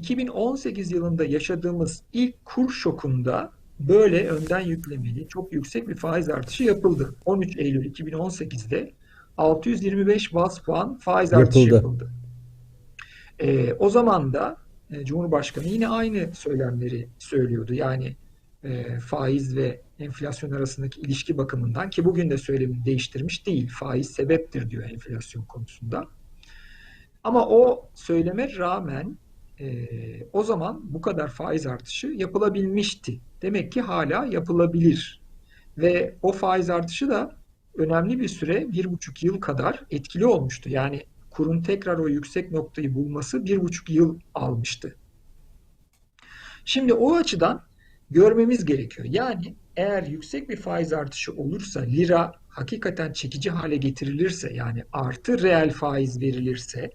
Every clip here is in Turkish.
2018 yılında yaşadığımız ilk kur şokunda böyle önden yüklemeli çok yüksek bir faiz artışı yapıldı. 13 Eylül 2018'de 625 bas puan faiz artışı Yapıldı. yapıldı. Ee, o zaman da e, Cumhurbaşkanı yine aynı söylemleri söylüyordu. Yani e, faiz ve enflasyon arasındaki ilişki bakımından ki bugün de söylemini değiştirmiş değil. Faiz sebeptir diyor enflasyon konusunda. Ama o söyleme rağmen e, o zaman bu kadar faiz artışı yapılabilmişti. Demek ki hala yapılabilir. Ve o faiz artışı da önemli bir süre, bir buçuk yıl kadar etkili olmuştu. Yani kurun tekrar o yüksek noktayı bulması bir buçuk yıl almıştı. Şimdi o açıdan görmemiz gerekiyor. Yani eğer yüksek bir faiz artışı olursa, lira hakikaten çekici hale getirilirse, yani artı reel faiz verilirse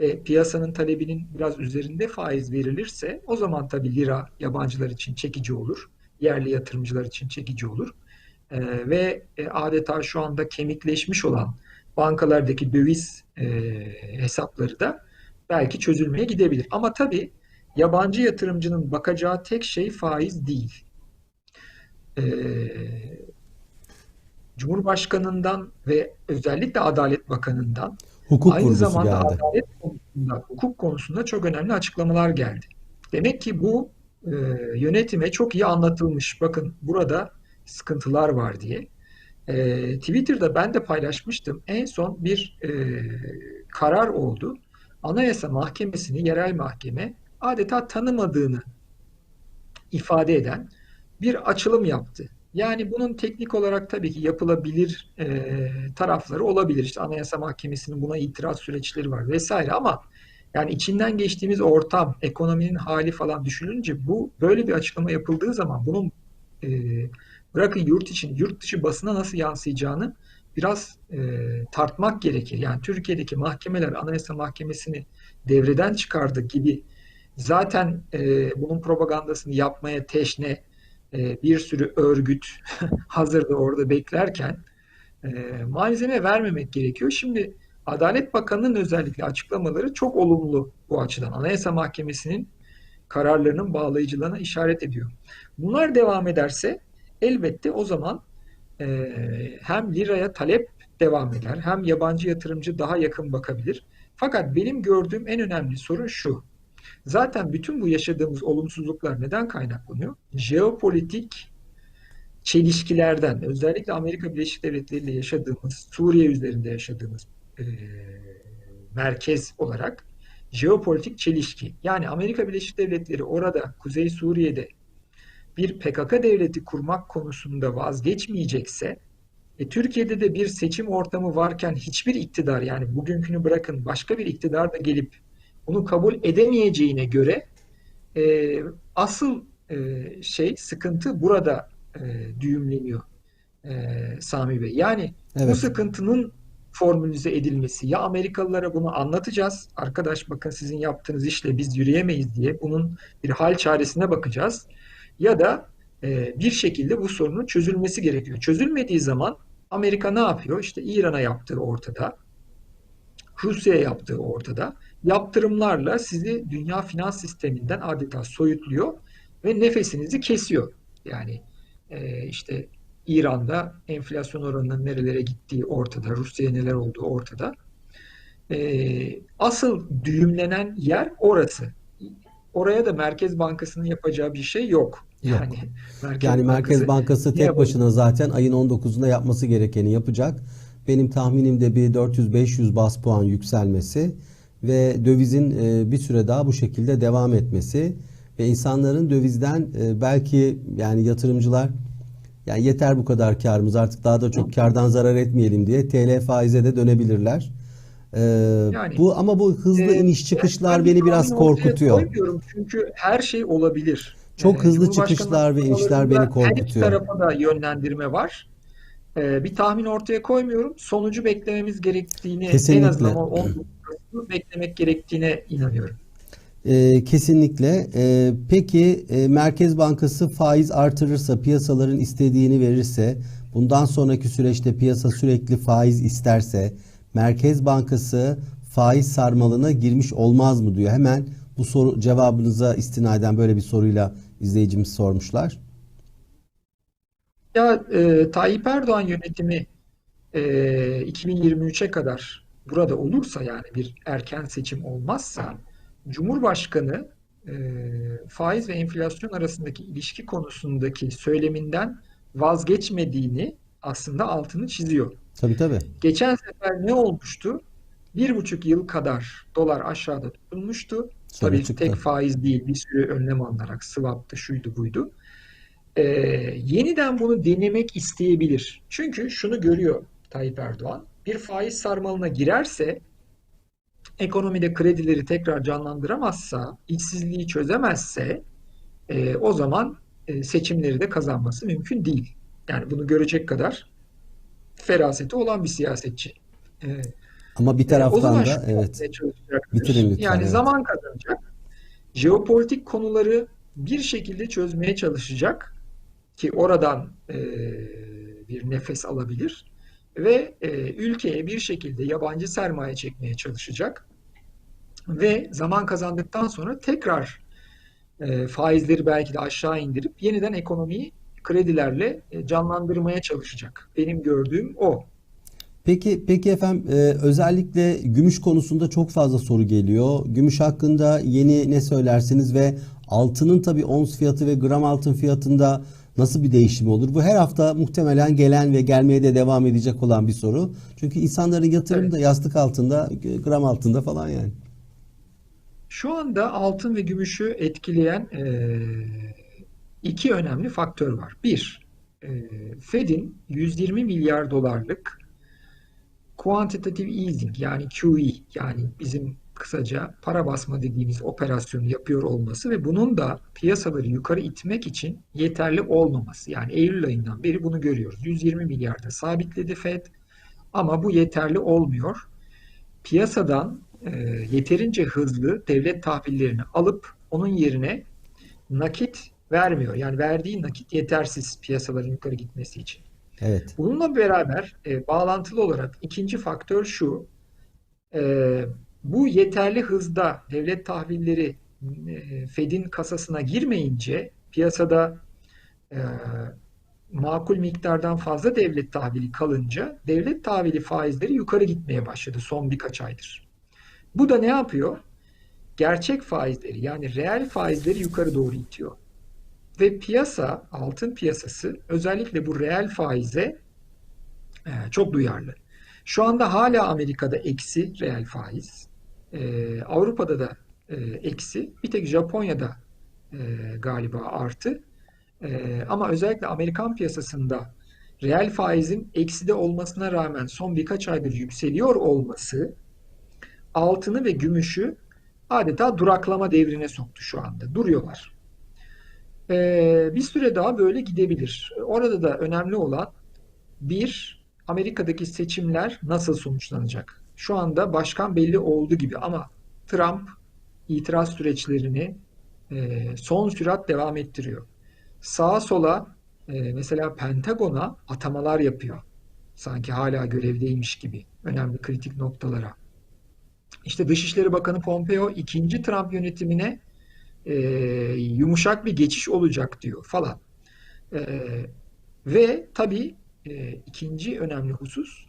ve piyasanın talebinin biraz üzerinde faiz verilirse, o zaman tabii lira yabancılar için çekici olur, yerli yatırımcılar için çekici olur. Ee, ve e, adeta şu anda kemikleşmiş olan bankalardaki döviz e, hesapları da belki çözülmeye gidebilir. Ama tabii yabancı yatırımcının bakacağı tek şey faiz değil. Ee, Cumhurbaşkanından ve özellikle Adalet Bakanı'ndan Hukuk aynı vurgusu zamanda geldi. adalet konusunda, hukuk konusunda çok önemli açıklamalar geldi. Demek ki bu e, yönetime çok iyi anlatılmış. Bakın burada sıkıntılar var diye. E, Twitter'da ben de paylaşmıştım. En son bir e, karar oldu. Anayasa Mahkemesi'ni yerel mahkeme adeta tanımadığını ifade eden bir açılım yaptı. Yani bunun teknik olarak tabii ki yapılabilir e, tarafları olabilir. İşte Anayasa Mahkemesi'nin buna itiraz süreçleri var vesaire ama yani içinden geçtiğimiz ortam, ekonominin hali falan düşününce bu böyle bir açıklama yapıldığı zaman bunun e, bırakın yurt için, yurt dışı basına nasıl yansıyacağını biraz e, tartmak gerekir. Yani Türkiye'deki mahkemeler Anayasa Mahkemesi'ni devreden çıkardı gibi zaten e, bunun propagandasını yapmaya teşne e, bir sürü örgüt hazırda orada beklerken e, malzeme vermemek gerekiyor. Şimdi Adalet Bakanı'nın özellikle açıklamaları çok olumlu bu açıdan. Anayasa Mahkemesi'nin kararlarının bağlayıcılığına işaret ediyor. Bunlar devam ederse elbette o zaman e, hem liraya talep devam eder hem yabancı yatırımcı daha yakın bakabilir. Fakat benim gördüğüm en önemli sorun şu. Zaten bütün bu yaşadığımız olumsuzluklar neden kaynaklanıyor? Jeopolitik çelişkilerden, özellikle Amerika Birleşik Devletleri ile yaşadığımız, Suriye üzerinde yaşadığımız e, merkez olarak jeopolitik çelişki. Yani Amerika Birleşik Devletleri orada, Kuzey Suriye'de bir PKK devleti kurmak konusunda vazgeçmeyecekse, e, Türkiye'de de bir seçim ortamı varken hiçbir iktidar yani bugünkünü bırakın başka bir iktidar da gelip bunu kabul edemeyeceğine göre e, asıl e, şey sıkıntı burada e, düğümleniyor e, Sami Bey. Yani bu Evet. sıkıntının formülize edilmesi ya Amerikalılara bunu anlatacağız. Arkadaş bakın sizin yaptığınız işle biz yürüyemeyiz diye bunun bir hal çaresine bakacağız. Ya da e, bir şekilde bu sorunun çözülmesi gerekiyor. Çözülmediği zaman Amerika ne yapıyor? İşte İran'a yaptığı ortada. Rusya'ya yaptığı ortada. Yaptırımlarla sizi dünya finans sisteminden adeta soyutluyor ve nefesinizi kesiyor. Yani e, işte İran'da enflasyon oranının nerelere gittiği ortada, Rusya'ya neler olduğu ortada. E, asıl düğümlenen yer orası. Oraya da Merkez Bankası'nın yapacağı bir şey yok. Yok. Yani Merkez Yani Merkez Bankası Bankası tek yapabilir? başına zaten ayın 19'unda yapması gerekeni yapacak. Benim tahminim de bir 400-500 bas puan yükselmesi ve dövizin e, bir süre daha bu şekilde devam etmesi ve insanların dövizden e, belki yani yatırımcılar yani yeter bu kadar karımız artık daha da çok kardan zarar etmeyelim diye TL faize de dönebilirler. E, Yani bu ama bu hızlı e, iniş çıkışlar beni biraz korkutuyor. çünkü her şey olabilir. Çok Ee, hızlı Cumhurbaşkanı çıkışlar ve inişler beni açıklamalarında her iki korkutuyor. tarafa da yönlendirme var. Ee, bir tahmin ortaya koymuyorum. Sonucu beklememiz gerektiğini, en Kesinlikle. azından o 19 Kasım'ı beklemek gerektiğine inanıyorum. Ee, kesinlikle. Ee, peki e, Merkez Bankası faiz artırırsa, piyasaların istediğini verirse, bundan sonraki süreçte piyasa sürekli faiz isterse, Merkez Bankası faiz sarmalına girmiş olmaz mı diyor. Hemen Bu soru cevabınıza istinaden böyle bir soruyla izleyicimiz sormuşlar. Ya e, Tayyip Erdoğan yönetimi e, 2023'e kadar burada olursa yani bir erken seçim olmazsa Cumhurbaşkanı e, faiz ve enflasyon arasındaki ilişki konusundaki söyleminden vazgeçmediğini aslında altını çiziyor. Tabii tabii. Geçen sefer ne olmuştu? Bir buçuk yıl kadar dolar aşağıda tutulmuştu. Sonra Tabii çıktı. tek faiz değil bir sürü önlem alınarak swap'tı şuydu buydu. Ee, yeniden bunu denemek isteyebilir. Çünkü şunu görüyor Tayyip Erdoğan. Bir faiz sarmalına girerse ekonomide kredileri tekrar canlandıramazsa, işsizliği çözemezse e, o zaman e, seçimleri de kazanması mümkün değil. Yani bunu görecek kadar feraseti olan bir siyasetçi. E, Ama bir o taraftan da evet. Bitirin lütfen, Yani evet. zaman kazanacak. Jeopolitik konuları bir şekilde çözmeye çalışacak ki oradan e, bir nefes alabilir ve e, ülkeye bir şekilde yabancı sermaye çekmeye çalışacak ve zaman kazandıktan sonra tekrar e, faizleri belki de aşağı indirip yeniden ekonomiyi kredilerle e, canlandırmaya çalışacak. Benim gördüğüm o. Peki, peki efendim e, özellikle gümüş konusunda çok fazla soru geliyor. Gümüş hakkında yeni ne söylersiniz ve altının tabii ons fiyatı ve gram altın fiyatında nasıl bir değişim olur? Bu her hafta muhtemelen gelen ve gelmeye de devam edecek olan bir soru. Çünkü insanların yatırımı da yastık altında, gram altında falan yani. Şu anda altın ve gümüşü etkileyen e, iki önemli faktör var. Bir, e, Fed'in 120 milyar dolarlık quantitative easing yani QE yani bizim kısaca para basma dediğimiz operasyonu yapıyor olması ve bunun da piyasaları yukarı itmek için yeterli olmaması. Yani Eylül ayından beri bunu görüyoruz. 120 milyarda sabitledi Fed ama bu yeterli olmuyor. Piyasadan e, yeterince hızlı devlet tahvillerini alıp onun yerine nakit vermiyor. Yani verdiği nakit yetersiz piyasaların yukarı gitmesi için. Evet. Bununla beraber e, bağlantılı olarak ikinci faktör şu. E, bu yeterli hızda devlet tahvilleri e, Fed'in kasasına girmeyince piyasada e, makul miktardan fazla devlet tahvili kalınca devlet tahvili faizleri yukarı gitmeye başladı son birkaç aydır. Bu da ne yapıyor? Gerçek faizleri yani reel faizleri yukarı doğru itiyor. Ve piyasa, altın piyasası özellikle bu reel faize e, çok duyarlı. Şu anda hala Amerika'da eksi reel faiz. E, Avrupa'da da e, eksi. Bir tek Japonya'da e, galiba artı. E, ama özellikle Amerikan piyasasında reel faizin ekside olmasına rağmen son birkaç aydır yükseliyor olması altını ve gümüşü adeta duraklama devrine soktu şu anda. Duruyorlar. Ee, bir süre daha böyle gidebilir. Orada da önemli olan bir, Amerika'daki seçimler nasıl sonuçlanacak? Şu anda başkan belli oldu gibi ama Trump itiraz süreçlerini e, son sürat devam ettiriyor. Sağa sola e, mesela Pentagon'a atamalar yapıyor. Sanki hala görevdeymiş gibi önemli kritik noktalara. İşte Dışişleri Bakanı Pompeo ikinci Trump yönetimine e, yumuşak bir geçiş olacak diyor falan. E, ve tabii e, ikinci önemli husus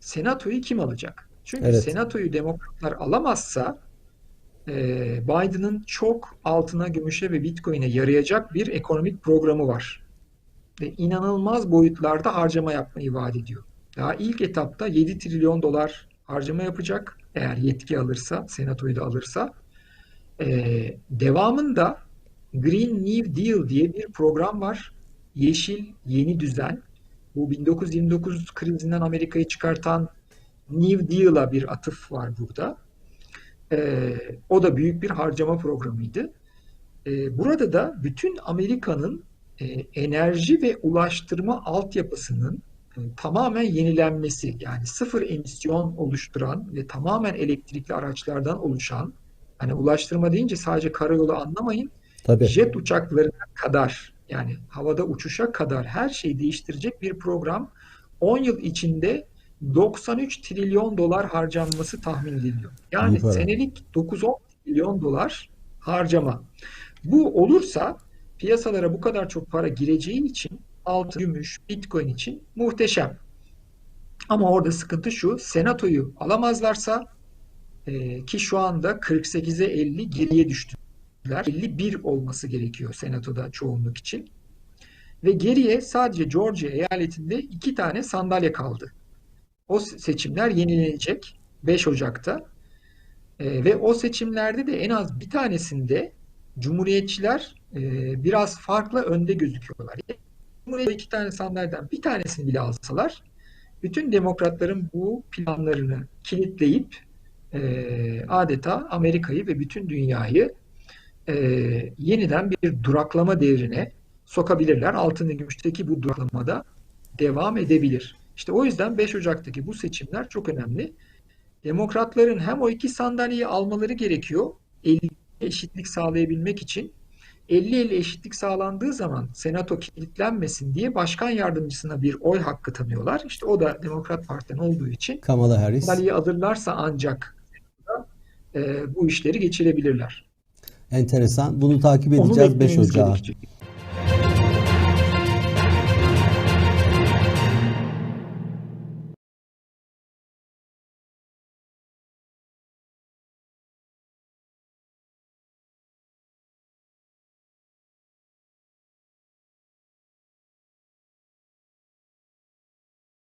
Senatoyu kim alacak? Çünkü Evet. Senatoyu demokratlar alamazsa e, Biden'ın çok altına, gümüşe ve Bitcoin'e yarayacak bir ekonomik programı var. Ve inanılmaz boyutlarda harcama yapmayı vaat ediyor. Daha ilk etapta 7 trilyon dolar harcama yapacak. Eğer yetki alırsa, senatoyu da alırsa. Ee, devamında Green New Deal diye bir program var. Yeşil Yeni Düzen. Bu 1929 krizinden Amerika'yı çıkartan New Deal'a bir atıf var burada. Ee, o da büyük bir harcama programıydı. Ee, burada da bütün Amerika'nın e, enerji ve ulaştırma altyapısının e, tamamen yenilenmesi yani sıfır emisyon oluşturan ve tamamen elektrikli araçlardan oluşan hani ulaştırma deyince sadece karayolu anlamayın Tabii. jet uçaklarına kadar yani havada uçuşa kadar her şeyi değiştirecek bir program 10 yıl içinde 93 trilyon dolar harcanması tahmin ediliyor. Yani İyi senelik 9-10 trilyon dolar harcama. Bu olursa piyasalara bu kadar çok para gireceği için altın, gümüş, bitcoin için muhteşem. Ama orada sıkıntı şu, senatoyu alamazlarsa e, ki şu anda 48'e 50 geriye düştüler. 51 olması gerekiyor senatoda çoğunluk için. Ve geriye sadece Georgia eyaletinde iki tane sandalye kaldı. O seçimler yenilenecek 5 Ocak'ta. E, ve o seçimlerde de en az bir tanesinde Cumhuriyetçiler e, biraz farklı önde gözüküyorlar. Cumhuriyet iki tane sandalyeden bir tanesini bile alsalar bütün demokratların bu planlarını kilitleyip e, adeta Amerika'yı ve bütün dünyayı e, yeniden bir duraklama devrine sokabilirler. Altın ve gümüşteki bu duraklamada devam edebilir. İşte o yüzden 5 Ocak'taki bu seçimler çok önemli. Demokratların hem o iki sandalyeyi almaları gerekiyor 50 eşitlik sağlayabilmek için 50-50 eşitlik sağlandığı zaman senato kilitlenmesin diye başkan yardımcısına bir oy hakkı tanıyorlar. İşte o da Demokrat Parti'den olduğu için Kamala Harris. sandalyeyi alırlarsa ancak e, bu işleri geçirebilirler. Enteresan. Bunu takip edeceğiz 5 beklememiz Ocağı. gerekecek.